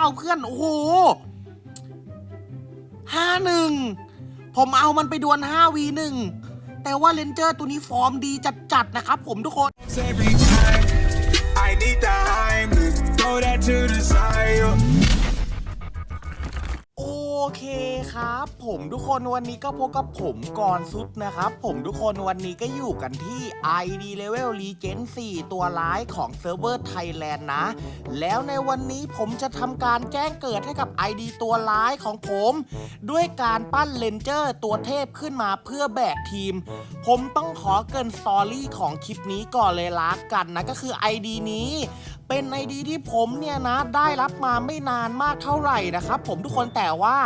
เอาเพื่อน โอ้โหห้าหนึ่งผมเอามันไปดวลห้าวีหนึ่งแต่ว่าเลนเจอร์ตัวนี้ฟอร์มดีจัดๆนะครับผมทุกคน every time. I need the high, throw that to the เคครับ ผมทุกคนวันนี้ก็พบกับผมก่อนสุดนะครับ ผมทุกคนวันนี้ก็อยู่กันที่ ID Level Legend 4 ตัวร้ายของเซิร์ฟเวอร์ไทยแลนด์นะ แล้วในวันนี้ผมจะทำการแจ้งเกิดให้กับ ID ตัวร้ายของผม ด้วยการปั้นเลนเจอร์ตัวเทพขึ้นมาเพื่อแบกทีม ผมต้องขอเกินสตอรี่ของคลิปนี้ก่อนเลยละกันนะก็คือ ID นี้ เป็นไอดีที่ผมเนี่ยนะได้รับมาไม่นานมากเท่าไหร่นะครับผมทุกคนแต่ว่า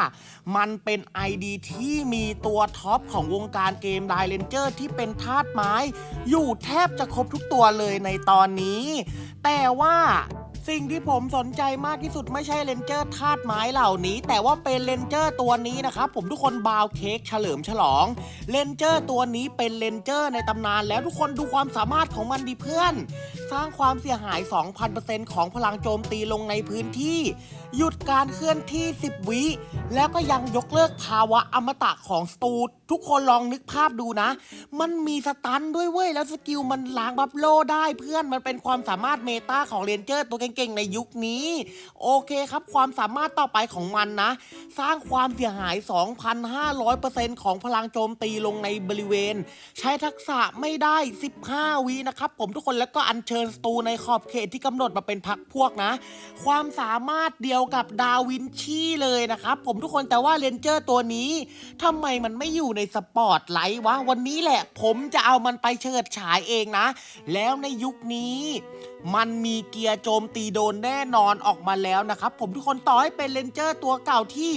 มันเป็นไอดีที่มีตัวท็อปของวงการเกมไดเลนเจอร์ที่เป็นธาตุไม้ อยู่แทบจะครบทุกตัวเลยในตอนนี้ แต่ว่า สิ่งที่ผมสนใจมากที่สุดไม่ใช่เลนเจอร์ธาตุไม้เหล่านี้ แต่ว่าเป็นเลนเจอร์ตัวนี้นะครับผมทุกคนบาวเค้กเฉลิมฉลองเลนเจอร์ตัวนี้เป็นเลนเจอร์ในตำนานแล้วทุกคนดูความสามารถของมันดีเพื่อน สร้างความเสียหาย 2,000%ของพลังโจมตีลงในพื้นที่ หยุดการเคลื่อนที่ 10 วิแล้วก็ยังยกเลิกภาวะอมตะของสตูดทุกคนลองนึกภาพดูนะ มันมีสตันด้วยเว้ยแล้วสกิลมันล้างบัฟโลได้เพื่อนมันเป็นความสามารถเมตาของเรนเจอร์ตัวเก่งๆในยุคนี้ โอเคครับความสามารถต่อไปของมันนะ สร้างความเสียหาย 2,500%ของพลังโจมตีลงในบริเวณ ใช้ทักษะไม่ได้ 15 วินะครับ ผมทุกคนแล้วก็อัญเชิญสตูในขอบเขตที่กำหนดมาเป็นพักพวกนะ ความสามารถเดียวกับดาวินชีเลยนะครับผมทุกคนแต่ว่าเรนเจอร์ตัวนี้ทำไมมันไม่อยู่ในสปอตไลท์วะวันนี้แหละผมจะเอามันไปเฉิดฉายเองนะ แล้วในยุคนี้ มันมีเกียร์โจมตีโดนแน่นอนออกมาแล้วนะครับ ผมทุกคนต่อให้เป็นเลนเจอร์ตัวเก่าที่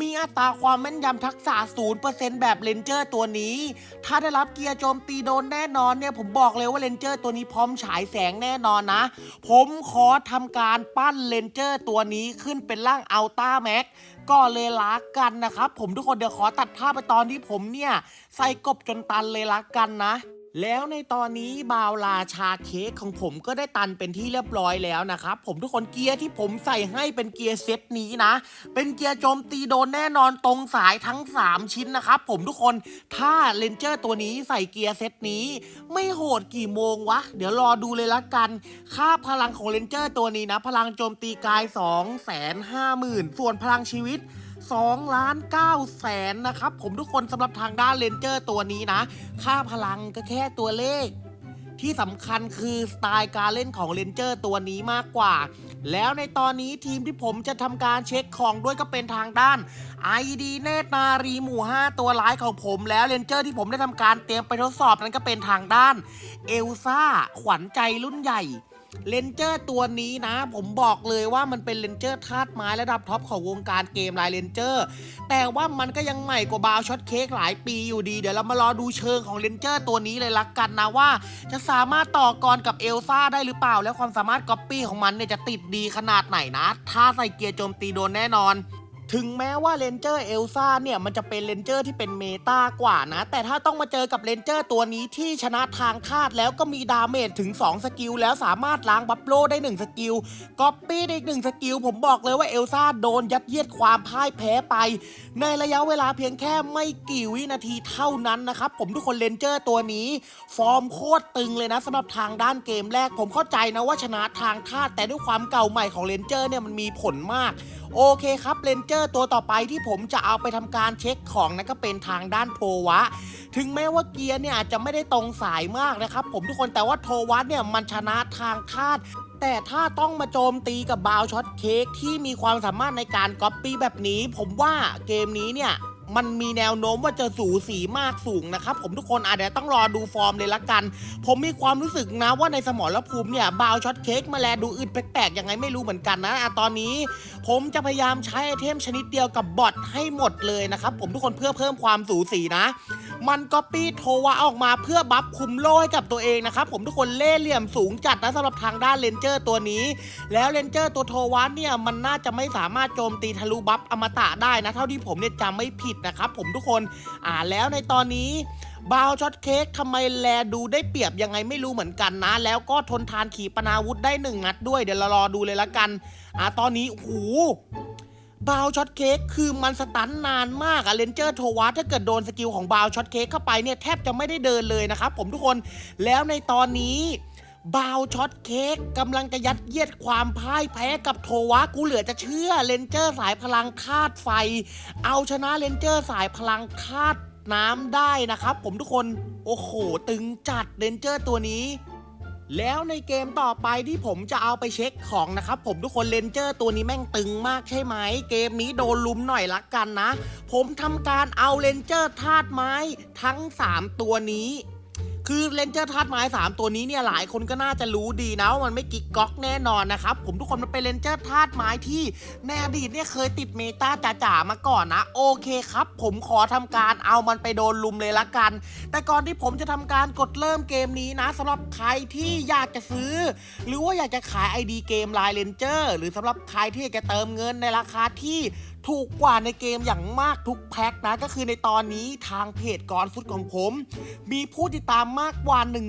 มีอัตราความแม่นยำทักษะ 0%แบบเลนเจอร์ตัวนี้ ถ้าได้รับเกียร์โจมตีโดนแน่นอนเนี่ยผมบอกเลยว่าเลนเจอร์ตัวนี้พร้อมฉายแสงแน่นอนนะ ผมขอทำการปั้นเลนเจอร์ตัวนี้ขึ้นเป็นร่างอัลต้าแม็กก็เลยลักกันนะครับผมทุกคนเดี๋ยวขอตัดภาพไปตอนที่ผมเนี่ยใส่กบจนตันเลยลักกันนะ แล้วในตอนนี้บาวลาชาเค้กของผมก็ได้ตันเป็นที่เรียบร้อยแล้วนะครับผมทุกคนเกียร์ที่ผมใส่ให้เป็นเกียร์เซตนี้นะ เป็นเกียร์โจมตีโดนแน่นอนตรงสายทั้ง 3 ชิ้นนะครับผมทุกคนถ้าเลนเจอร์ตัวนี้ใส่เกียร์เซตนี้ ไม่โหดกี่โมงวะ เดี๋ยวรอดูเลยละกัน ค่าพลังของเลนเจอร์ตัวนี้นะ พลังโจมตีกาย 2 5 0 0 0 0 ส่วนพลังชีวิต 2ล้าน9แสนนะครับ ผมทุกคนสำหรับทางด้านเลนเจอร์ตัวนี้นะ ค่าพลังก็แค่ตัวเลข ที่สำคัญคือสไตล์การเล่นของเลนเจอร์ตัวนี้มากกว่า แล้วในตอนนี้ทีมที่ผมจะทำการเช็คของด้วยก็เป็นทางด้าน ID เนตนารีหมู่ 5 ตัวร้ายของผม แล้วเลนเจอร์ที่ผมได้ทำการเตรียมไปทดสอบนั้นก็เป็นทางด้านเอลซ่าขวัญใจรุ่นใหญ่ เลนเจอร์ตัวนี้นะ ผมบอกเลยว่ามันเป็นเลนเจอร์ธาตุไม้ระดับท็อปของวงการเกมไลน์เลนเจอร์แต่ว่ามันก็ยังใหม่กว่าบาวช็อตเค้กหลายปีอยู่ดี เดี๋ยวเรามารอดูเชิงของเลนเจอร์ตัวนี้เลยละกันนะว่า จะสามารถต่อกรกับเอลซ่าได้หรือเปล่า แล้วความสามารถก๊อปปี้ของมันเนี่ยจะติดดีขนาดไหนนะ ถ้าใส่เกียร์โจมตีโดนแน่นอน ถึงแม้ว่าเลนเจอร์เอลซ่าเนี่ยมันจะเป็นเลนเจอร์ที่เป็นเมตากว่านะ แต่ถ้าต้องมาเจอกับเลนเจอร์ตัวนี้ที่ชนะทางคาดแล้วก็มีดาเมจถึง 2 สกิล แล้วสามารถล้างบัฟโลได้ 1 สกิลก๊อปปี้ได้อีกหนึ่งสกิล ผมบอกเลยว่าเอลซ่าโดนยัดเยียดความพ่ายแพ้ไป ในระยะเวลาเพียงแค่ไม่กี่วินาทีเท่านั้นนะครับผมทุกคนเลนเจอร์ตัวนี้ ฟอร์มโคตรตึงเลยนะสำหรับทางด้านเกมแรกผมเข้าใจนะว่าชนะทางคาดแต่ด้วยความเก่าใหม่ของเลนเจอร์เนี่ยมันมีผลมาก โอเคครับเลนเจอร์ตัวต่อไปที่ผมจะเอาไปทำการเช็คของนะก็เป็นทางด้านโทวะ ถึงแม้ว่าเกียร์เนี่ยอาจจะไม่ได้ตรงสายมากนะครับ ผมทุกคนแต่ว่าโทวะเนี่ยมันชนะทางคาดแต่ถ้าต้องมาโจมตีกับบาวช็อตเค้กที่มีความสามารถในการก๊อปปี้แบบนี้ ผมว่าเกมนี้เนี่ย มันมีแนวโน้มว่าจะสูสีมากสูงนะครับผมทุกคนอาจจะต้องรอดูฟอร์มเลยละกัน ผมมีความรู้สึกนะว่าในสมรภูมิเนี่ยบาวช็อตเค้กมาแลดูอึดแปลกๆยังไงไม่รู้เหมือนกันนะอะตอนนี้ ผมจะพยายามใช้ไอเทมชนิดเดียวกับบอทให้หมดเลยนะครับผมทุกคนเพื่อเพิ่มความสูสีนะ มันก็ปี้โทวะออกมาเพื่อบัฟคุมโล่ให้กับตัวเองนะครับผมทุกคนเล่เหลี่ยมสูงจัดนะสำหรับทางด้านเลนเจอร์ตัวนี้ แล้วเลนเจอร์ตัวโทวะเนี่ยมันน่าจะไม่สามารถโจมตีทะลุบัฟอมตะได้นะ เท่าที่ผมเนี่ยจำไม่ผิดนะครับผมทุกคนอ่าแล้วในตอนนี้บาวช็อตเค้กทำไมแลดูได้เปรียบยังไงไม่รู้เหมือนกันนะ แล้วก็ทนทานขีปนาวุธได้หนึ่งนัดด้วยเดี๋ยวเรารอดูเลยละกันอะตอนนี้โอ้โห บาวช็อตเค้กคือมันสตันนานมากอะเลนเจอร์โทวัสถ้าเกิดโดนสกิลของบาวช็อตเค้กเข้าไปเนี่ยแทบจะไม่ได้เดินเลยนะครับผมทุกคนแล้วในตอนนี้บาวช็อตเค้กกำลังจะยัดเยียดความพ่ายแพ้กับโทวะกูเหลือจะเชื่อเลนเจอร์สายพลังคาดไฟ เอาชนะเลนเจอร์สายพลังคาดน้ำได้นะครับผมทุกคน โอ้โห ตึงจัดเลนเจอร์ตัวนี้ แล้วในเกมต่อไปที่ผมจะเอาไปเช็คของนะครับผมทุกคนเลนเจอร์ตัวนี้แม่งตึงมากใช่ไหม เกมนี้โดนลุมหน่อยละกันนะ ผมทำการเอาเลนเจอร์ธาตุไม้ทั้ง 3 ตัวนี้ คือเลนเจอร์ธาตุไม้ 3 ตัวนี้เนี่ยหลายคนก็น่าจะรู้ดีนะว่ามันไม่กิ๊กก๊อกแน่นอนนะครับผมทุกคนมันเป็นเลนเจอร์ธาตุไม้ที่ในอดีตเนี่ยเคยติดเมตาจ๋าๆมาก่อนนะ โอเคครับ ผมขอทำการเอามันไปโดนลุมเลยละกัน แต่ก่อนที่ผมจะทำการกดเริ่มเกมนี้นะสำหรับใครที่อยากจะซื้อ หรือว่าอยากจะขาย ID เกมลายเลนเจอร์หรือสำหรับใครที่อยากจะเติมเงินในราคาที่ ถูกกว่าในเกมอย่างมากทุกแพ็คนะ ก็คือในตอนนี้ทางเพจกอนฟุตของผม มีผู้ติดตามมากกว่า 1 2 0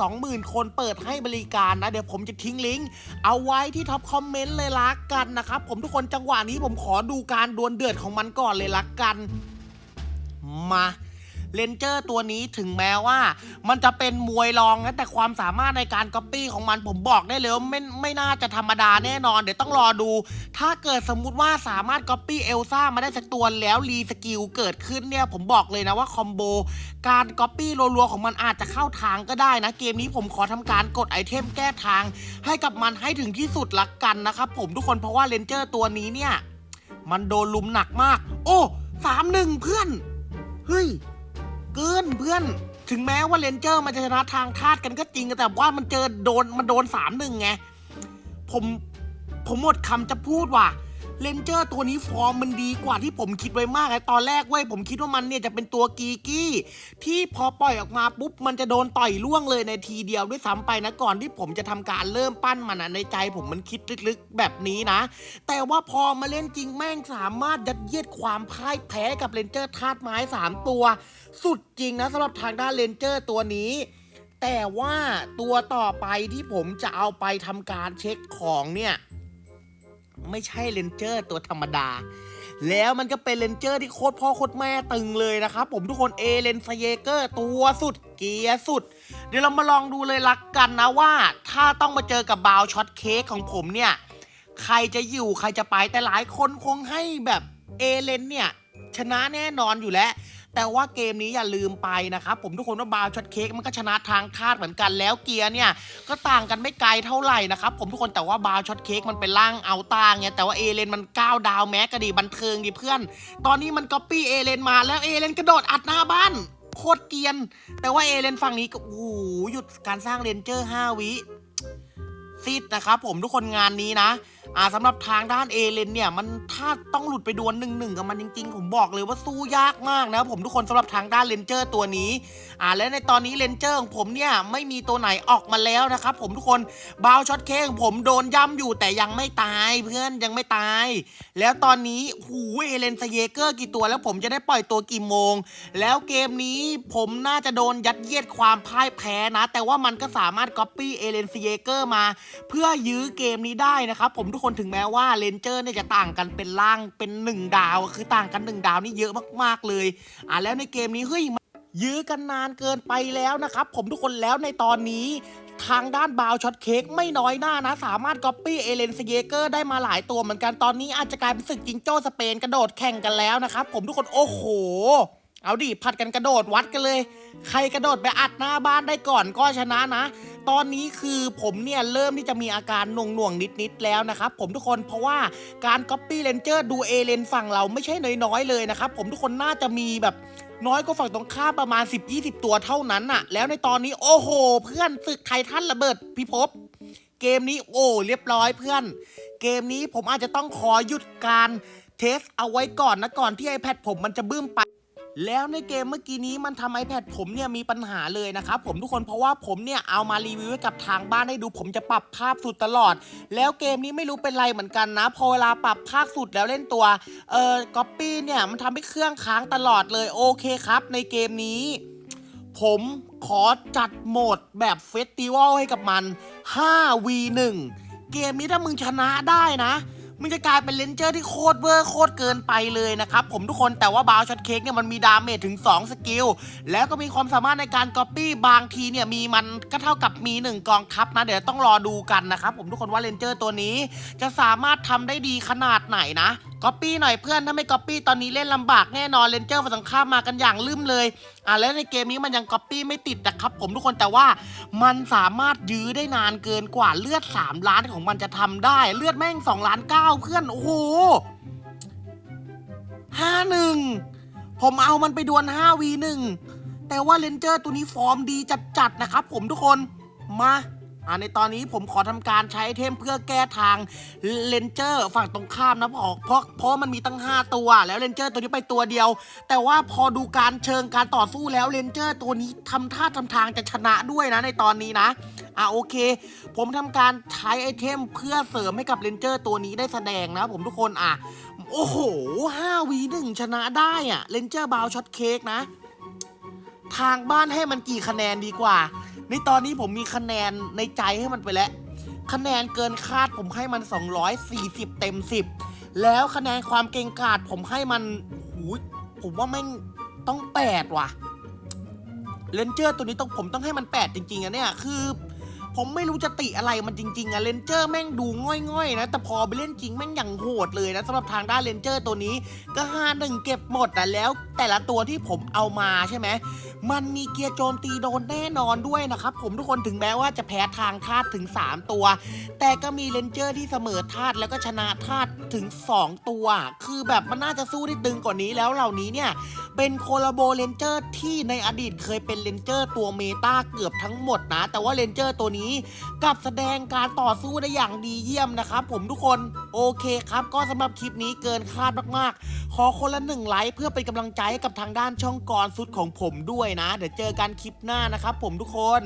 0 0 0 คนเปิดให้บริการนะ เดี๋ยวผมจะทิ้งลิงก์เอาไว้ที่ท็อปคอมเมนต์เลยละกันนะครับผมทุกคนจังหวะนี้ผมขอดูการดวลเดือดของมันก่อนเลยละกัน มา เลนเจอร์ตัวนี้ถึงแม้ว่า มันจะเป็นมวยรองนะแต่ความสามารถในการก๊อปปี้ของมันผมบอกได้เลยว่าไม่ไม่น่าจะธรรมดาแน่นอน เดี๋ยวต้องรอดู ถ้าเกิดสมมุติว่าสามารถก๊อปปี้เอลซ่ามาได้สักตัวแล้วรีสกิลเกิดขึ้นเนี่ยผมบอกเลยนะว่าคอมโบการก๊อปปี้รัวๆของมันอาจจะเข้าทางก็ได้นะ เกมนี้ผมขอทำการกดไอเทมแก้ทาง ให้กับมันให้ถึงที่สุดละกันนะครับผมทุกคนเพราะว่าเลนเจอร์ตัวนี้เนี่ยมันโดนลุมหนักมาก โอ้สามหนึ่งเพื่อน เฮ้ย เกินเพื่อน ถึงแม้ว่าเลนเจอร์มันจะชนะทางคาดกันก็จริง แต่ว่ามันเจอโดนมันโดนสามหนึ่งไง ผมผมหมดคำจะพูดว่ะ เลนเจอร์ตัวนี้ฟอร์มมันดีกว่าที่ผมคิดไว้มากเลยตอนแรกเว้ยผมคิดว่ามันเนี่ยจะเป็นตัวกีกี้ ที่พอปล่อยออกมาปุ๊บมันจะโดนต่อยล่วงเลยในทีเดียวด้วยซ้ำไปนะก่อนที่ผมจะทำการเริ่มปั้นมันนะในใจผมมันคิดลึกๆแบบนี้นะ แต่ว่าพอมาเล่นจริงแม่งสามารถยัดเยียดความพ่ายแพ้กับเลนเจอร์ธาตุไม้ 3 ตัว สุดจริงนะสำหรับทางด้านเลนเจอร์ตัวนี้แต่ว่าตัวต่อไปที่ผมจะเอาไปทำการเช็คของเนี่ย ไม่ใช่เลนเจอร์ตัวธรรมดา แล้วมันก็เป็นเลนเจอร์ที่โคตรพ่อโคตรแม่ตึงเลยนะครับผมทุกคนเอเลนสเยเกอร์ตัวสุดเกียร์สุด เดี๋ยวเรามาลองดูเลยลักกันนะว่า ถ้าต้องมาเจอกับบาวช็อตเค้กของผมเนี่ย ใครจะอยู่ใครจะไปแต่หลายคนคงให้แบบเอเลนเนี่ยชนะแน่นอนอยู่แล้ว แต่ว่าเกมนี้อย่าลืมไปนะครับผมทุกคนว่าบาวช็อตเค้กมันก็ชนะทางคาดเหมือนกันแล้วเกียร์เนี่ยก็ต่างกันไม่ไกลเท่าไหร่นะครับผมทุกคนแต่ว่าบาวช็อตเค้กมันเป็นร่างเอาตางไงแต่ว่าเอเลนมันก้าวดาวแม็กก็ดีบันเทิงดีเพื่อน ตอนนี้มันก๊อปปี้เอเลนมาแล้วเอเลนกระโดดอัดหน้าบ้านโคตรเกียน แต่ว่าเอเลนฝั่งนี้ก็โอ้โหหยุดการสร้างเลนเจอร์ 5 วิซิดนะครับผมทุกคนงานนี้นะ อ่าสำหรับทางด้านเอเลนเนี่ยมันถ้าต้องหลุดไปดวลหนึ่งหนึ่งกับมันจริงๆ ผมบอกเลยว่าสู้ยากมากนะครับผมทุกคนสำหรับทางด้านเลนเจอร์ตัวนี้อ่าและในตอนนี้เลนเจอร์ของผมเนี่ยไม่มีตัวไหนออกมาแล้วนะครับผมทุกคนบาวช็อตเคของผมโดนย่ำอยู่แต่ยังไม่ตายเพื่อนยังไม่ตาย แล้วตอนนี้หูเอเลนสเยเกอร์กี่ตัวแล้วผมจะได้ปล่อยตัวกี่โมง แล้วเกมนี้ผมน่าจะโดนยัดเยียดความพ่ายแพ้นะ แต่ว่ามันก็สามารถก๊อปปี้เอเลนสเยเกอร์มา เพื่อยื้อเกมนี้ได้นะครับผมทุกคนถึงแม้ว่าเลนเจอร์เนี่ยจะต่างกันเป็นล่างเป็นหนึ่งดาวคือต่างกันหนึ่งดาวนี่เยอะมากๆเลย อะแล้วในเกมนี้เฮ้ยยื้อกันนานเกินไปแล้วนะครับ ผมทุกคนแล้วในตอนนี้ทางด้านบาวช็อตเค้กไม่น้อยหน้านะ สามารถก๊อปปี้เอเลนสเยเกอร์ได้มาหลายตัวเหมือนกันตอนนี้อาจจะกลายเป็นศึกจิงโจ้สเปนกระโดดแข่งกันแล้วนะครับ ผมทุกคนโอ้โห เอาดิผัดกันกระโดดวัดกันเลย ใครกระโดดไปอัดหน้าบ้านได้ก่อนก็ชนะนะ ตอนนี้คือผมเนี่ยเริ่มที่จะมีอาการหน่วงหน่วงๆนิดๆแล้วนะครับผมทุกคนเพราะว่าการก๊อปปี้เลนเจอร์ดูเอเลนฝั่งเราไม่ใช่น้อยๆเลยนะครับผมทุกคนน่าจะมีแบบน้อยกว่าฝั่งตรงข้ามประมาณ 10-20 ตัวเท่านั้นน่ะ แล้วในตอนนี้โอ้โห เพื่อนศึกไททันระเบิดพิภพเกมนี้โอ้เรียบร้อยเพื่อน เกมนี้ผมอาจจะต้องขอหยุดการเทสเอาไว้ก่อนนะก่อนที่ iPad ผมมันจะบึ้มไป แล้วในเกมเมื่อกี้นี้มันทำ iPad ผมเนี่ยมีปัญหาเลยนะครับผมทุกคนเพราะว่าผมเนี่ยเอามารีวิวให้กับทางบ้านให้ดู ผมจะปรับภาพสุดตลอด แล้วเกมนี้ไม่รู้เป็นไรเหมือนกันนะ พอเวลาปรับภาคสุดแล้วเล่นตัวเอ่อก๊อปปี้เนี่ยมันทำให้เครื่องค้างตลอดเลยโอเคครับ ในเกมนี้ ผมขอจัดโหมดแบบเฟสติวัลให้กับมัน 5v1 เกมนี้ถ้ามึงชนะได้นะ มันจะกลายเป็นเลนเจอร์ที่โคตรเวอร์โคตรเกินไปเลยนะครับผมทุกคนแต่ว่าบาวช็อตเค้กเนี่ยมันมีดาเมจถึง 2 สกิล แล้วก็มีความสามารถในการก๊อปปี้บางทีเนี่ยมีมันก็เท่ากับมี 1 กองทัพนะ เดี๋ยวต้องรอดูกันนะครับผมทุกคนว่าเลนเจอร์ตัวนี้จะสามารถทำได้ดีขนาดไหนนะก๊อปปี้หน่อยเพื่อนถ้าไม่ก๊อปปี้ตอนนี้เล่นลำบากแน่นอนเลนเจอร์ฝั่งตรงข้ามมากันอย่างลืมเลยอะแล้วในเกมนี้มันยังก๊อปปี้ไม่ติดนะครับผมทุกคนแต่ว่ามันสามารถยื้อได้นานเกินกว่าเลือด 3 ล้านของมันจะทำได้เลือดแม่ง2ล้าน9เพื่อนโอ้โหห้าหนึ่งผมเอามันไปดวล 5 v 1 แต่ว่าเลนเจอร์ตัวนี้ฟอร์มดีจัดๆนะครับผมทุกคนมา อ่าในตอนนี้ผมขอทำการใช้ไอเทมเพื่อแก้ทางเลนเจอร์ฝั่งตรงข้ามนะเพราะเพราะเพราะมันมีตั้ง 5 ตัว แล้วเลนเจอร์ตัวนี้ไปตัวเดียว แต่ว่าพอดูการเชิงการต่อสู้แล้วเลนเจอร์ตัวนี้ทำท่าทำทางจะชนะด้วยนะในตอนนี้นะอะโอเค ผมทำการใช้ไอเทมเพื่อเสริมให้กับเลนเจอร์ตัวนี้ได้แสดงนะผมทุกคนอะโอ้โห5 v 1ชนะได้อะเลนเจอร์บาวช็อตเค้กนะ ทางบ้านให้มันกี่คะแนนดีกว่า ในตอนนี้ผมมีคะแนนในใจให้มันไปแล้ว คะแนนเกินคาดผมให้มัน 240 เต็ม 10 แล้วคะแนนความเก่งกาจผมให้มันหูยผมว่าแม่งต้อง 8 ว่ะเลนเจอร์ตัวนี้ต้องผมต้องให้มัน 8 จริงๆอะเนี่ยคือ ผมไม่รู้จะติอะไรมันจริงๆอะเลนเจอร์แม่งดูง่อยๆนะ แต่พอไปเล่นจริงแม่งอย่างโหดเลยนะสำหรับทางด้านเลนเจอร์ตัวนี้ก็ห้าหนึ่งเก็บหมดแต่แล้ว แต่ละตัวที่ผมเอามาใช่ไหมมันมีเกียร์โจมตีโดนแน่นอนด้วยนะครับผมทุกคนถึงแม้ว่าจะแพ้ทางธาตุถึง 3 ตัว แต่ก็มีเลนเจอร์ที่เสมอธาตุแล้วก็ชนะธาตุถึง 2 ตัว คือแบบมันน่าจะสู้ได้ตึงกว่านี้แล้วเหล่านี้เนี่ย เป็นโคลาโบเลนเจอร์ที่ในอดีตเคยเป็นเลนเจอร์ตัวเมตาเกือบทั้งหมดนะ แต่ว่าเลนเจอร์ตัวนี้กลับแสดงการต่อสู้ได้อย่างดีเยี่ยมนะครับผมทุกคนโอเคครับ ก็สำหรับคลิปนี้เกินคาดมากๆ ขอคนละหนึ่งไลค์เพื่อเป็นกำลังใจให้กับทางด้านช่องกรสุดของผมด้วยนะ เดี๋ยวเจอกันคลิปหน้านะครับผมทุกคน